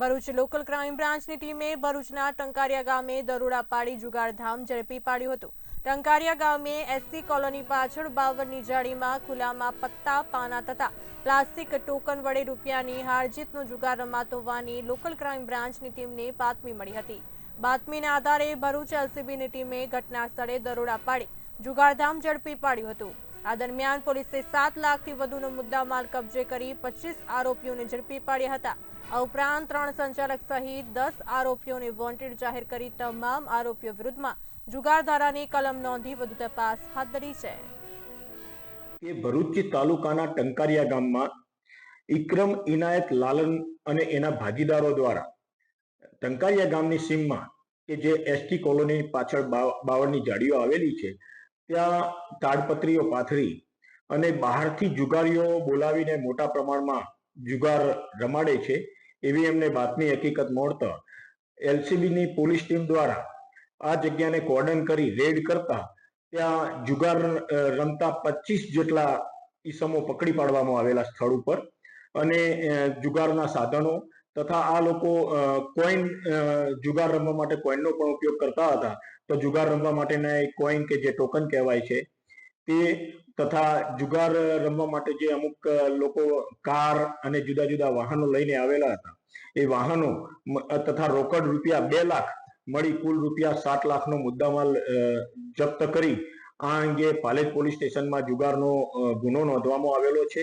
Bharuch local crime બ્રાન્ચની ટીમે ભરૂચના ટંકારિયા ગામે દરોડા પાડી જુગારધામ ઝડપી પાડ્યું હતું. ટંકારિયા ગામે એસસી કોલોની પાછળ બાવનની જાળીમાં ખુલ્લામાં પત્તા પાના તથા પ્લાસ્ટિક ટોકન વડે રૂપિયાની હારજીતનો જુગાર રમાતો હોવાની લોકલ ક્રાઇમ બ્રાન્ચની ટીમને બાતમી મળી હતી. બાતમીના આધારે ભરૂચ એલસીબીની ટીમે ઘટના સ્થળે દરોડા પાડી જુગારધામ ઝડપી પાડ્યું હતું. આ દરમિયાન પોલીસે સાત લાખથી વધુનો મુદ્દામાલ કબજે કરી પચીસ આરોપીઓને ઝડપી પાડ્યા હતા. આ ઉપરાંત ત્રણ સંચાલક સહિત દસ આરોપીઓને વોન્ટેડ જાહેર કરી તમામ આરોપીઓ વિરુદ્ધમાં જુગાર ધારાની કલમ નોંધી વધુ તપાસ હાથ ધરી છે. કે ભરૂચ તાલુકાના ટંકારિયા ગામમાં ઇક્રમ ઇનાયત લાલન અને એના ભાગીદારો દ્વારા ટંકારિયા ગામની સીમમાં કે જે એસટી કોલોની પાછળ બાવળની જાળીઓ આવેલી છે ત્યાં તાડપત્રીઓ પાથરી અને બહારથી જુગારીઓ બોલાવીને મોટા પ્રમાણમાં જુગાર રમાડે છે, એવી એમને બાતમી હકીકત મળતા એલસીબીની પોલીસ ટીમ દ્વારા આ જગ્યાને કોર્ડન કરી રેડ કરતા ત્યાં જુગાર રમતા પચીસ જેટલા ઈસમો પકડી પાડવામાં આવેલા સ્થળ ઉપર અને જુગારના સાધનો તથા આ લોકો કોઈન જુગાર રમવા માટે કોઈનનો પણ ઉપયોગ કરતા હતા. તો જુગાર રમવા માટેના એક કોઈન કે જે ટોકન કહેવાય છે, તે તથા જુગાર રમવા માટે જે અમુક લોકો કાર અને જુદા જુદા વાહનો લઈને આવેલા હતા. એ વાહનો તથા રોકડ રૂપિયા બે લાખ મળી કુલ રૂપિયા સાત લાખનો મુદ્દામાલ જપ્ત કરી. આ અંગે પાલેજ પોલીસ સ્ટેશનમાં જુગારનો ગુનો નોંધવામાં આવેલો છે.